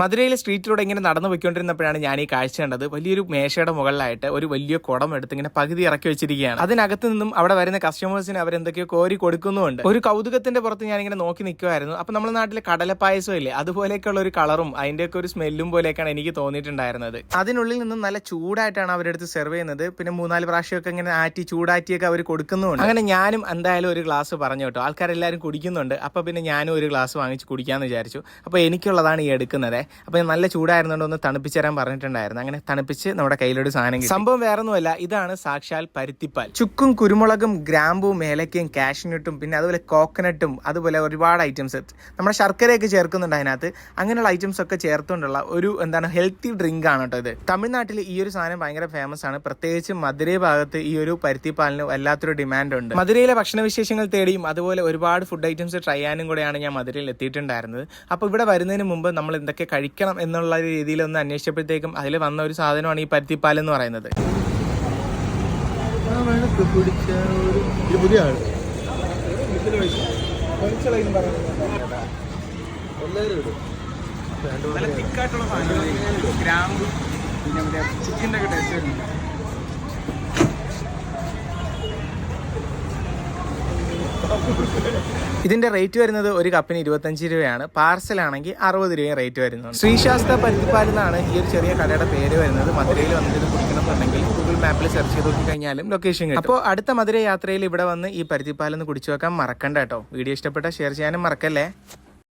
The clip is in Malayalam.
മധുരയിലെ സ്ട്രീറ്റിലൂടെ ഇങ്ങനെ നടന്നു പോയിക്കൊണ്ടിരുന്നപ്പോഴാണ് ഞാൻ ഈ കാഴ്ച കണ്ടത്. വലിയൊരു മേശയുടെ മുകളിലായിട്ട് ഒരു വലിയ കുടം എടുത്ത് ഇങ്ങനെ പകുതി ഇറക്കി വെച്ചിരിക്കുകയാണ്. അതിനകത്ത് നിന്നും അവിടെ വരുന്ന കസ്റ്റമേഴ്സിന് അവരെന്തൊക്കെയോ കോരി കൊടുക്കുന്നുമുണ്ട്. ഒരു കൗതുകത്തിന്റെ പുറത്ത് ഞാൻ ഇങ്ങനെ നോക്കി നിൽക്കുമായിരുന്നു അപ്പൊ നമ്മുടെ നാട്ടിലെ കടലപ്പായസം ഇല്ലേ? അതുപോലെയൊക്കെയുള്ള ഒരു കളറും അതിന്റെയൊക്കെ ഒരു സ്മെല്ലും പോലെയൊക്കെയാണ് എനിക്ക് തോന്നിയിട്ടുണ്ടായിരുന്നത്. അതിനുള്ളിൽ നിന്നും നല്ല ചൂടായിട്ടാണ് അവരെടുത്ത് സെർവ് ചെയ്യുന്നത്. പിന്നെ മൂന്നാൽ പ്രാവശ്യമൊക്കെ ഇങ്ങനെ ആറ്റി ചൂടാറ്റിയൊക്കെ അവർ കൊടുക്കുന്നുമുണ്ട്. അങ്ങനെ ഞാനും എന്തായാലും ഒരു ഗ്ലാസ് പറഞ്ഞു കേട്ടോ. ആൾക്കാരെല്ലാവരും കുടിക്കുന്നുണ്ട്. അപ്പൊ പിന്നെ ഞാനും ഒരു ഗ്ലാസ് വാങ്ങിച്ച് കുടിക്കാന്ന് വിചാരിച്ചു. അപ്പൊ എനിക്കുള്ളതാണ് ഈ എടുക്കുന്നത്. അപ്പൊ ഞാൻ നല്ല ചൂടായിരുന്നുകൊണ്ട് ഒന്ന് തണുപ്പിച്ച് തരാൻ പറഞ്ഞിട്ടുണ്ടായിരുന്നു. അങ്ങനെ തണുപ്പിച്ച് നമ്മുടെ കയ്യിലൊരു സാധനം കിട്ടി. സംഭവം വേറൊന്നുമല്ല ഇതാണ് സാക്ഷാൽ പരുത്തിപ്പാൽ. ചുക്കും കുരുമുളകും ഗ്രാമ്പും ഏലക്കയും കാഷ്നട്ടും പിന്നെ അതുപോലെ കോക്കനട്ടും അതുപോലെ ഒരുപാട് ഐറ്റംസ്. നമ്മുടെ ശർക്കരയൊക്കെ ചേർക്കുന്നുണ്ട് അതിനകത്ത്. അങ്ങനെയുള്ള ഐറ്റംസ് ഒക്കെ ചേർത്തുകൊണ്ടുള്ള ഒരു എന്താണ് ഹെൽത്തി ഡ്രിങ്ക് ആണ് കേട്ടോ ഇത്. തമിഴ്നാട്ടിൽ ഈ ഒരു സാധനം ഭയങ്കര ഫേമസ് ആണ്. പ്രത്യേകിച്ച് മധുരൈ ഭാഗത്ത് ഈ ഒരു പരുത്തിപ്പാലിന് വല്ലാത്തൊരു ഡിമാൻഡ് ഉണ്ട്. മധുരയിലെ ഭക്ഷണവിശേഷങ്ങൾ തേടിയും അതുപോലെ ഒരുപാട് ഫുഡ് ഐറ്റംസ് ട്രൈ ചെയ്യാനും കൂടെയാണ് ഞാൻ മധുരയിൽ എത്തിയിട്ടുണ്ടായിരുന്നത്. അപ്പോൾ ഇവിടെ വരുന്നതിന് മുമ്പ് നമ്മൾ എന്തൊക്കെ കഴിക്കണം എന്നുള്ള രീതിയിൽ ഒന്ന് അന്വേഷിച്ചപ്പോഴത്തേക്കും അതിൽ വന്ന ഒരു സാധനമാണ് ഈ പരുത്തിപ്പാൽ എന്ന് പറയുന്നത്. നല്ല തിക്കായിട്ടുള്ള സാധനം ഗ്രാമ്പ് പിന്നെ മറ്റേ ചിക്കന്റെ ഒക്കെ ടേസ്റ്റ് വരുന്നുണ്ട്. ഇതിന്റെ റേറ്റ് വരുന്നത് ഒരു കപ്പിന് ഇരുപത്തഞ്ച് രൂപയാണ്. പാർസൽ ആണെങ്കിൽ അറുപത് രൂപയും റേറ്റ് വരുന്നുണ്ട്. ശ്രീശാസ്ത പരുത്തിപ്പാൽ എന്നാണ് ഈ ഒരു ചെറിയ കടയുടെ പേര് വരുന്നത്. മധുരയിൽ വന്നിട്ട് കുടിക്കണം എന്നുണ്ടെങ്കിൽ ഗൂഗിൾ മാപ്പിൽ സെർച്ച് ചെയ്ത് നോക്കി കഴിഞ്ഞാലും ലൊക്കേഷൻ കിട്ടും. അപ്പോൾ അടുത്ത മധുര യാത്രയിൽ ഇവിടെ വന്ന് ഈ പരുത്തിപ്പാൽ ഒന്ന് കുടിച്ചു വെക്കാൻ മറക്കണ്ട കേട്ടോ. വീഡിയോ ഇഷ്ടപ്പെട്ടാൽ ഷെയർ ചെയ്യാനും മറക്കല്ലേ?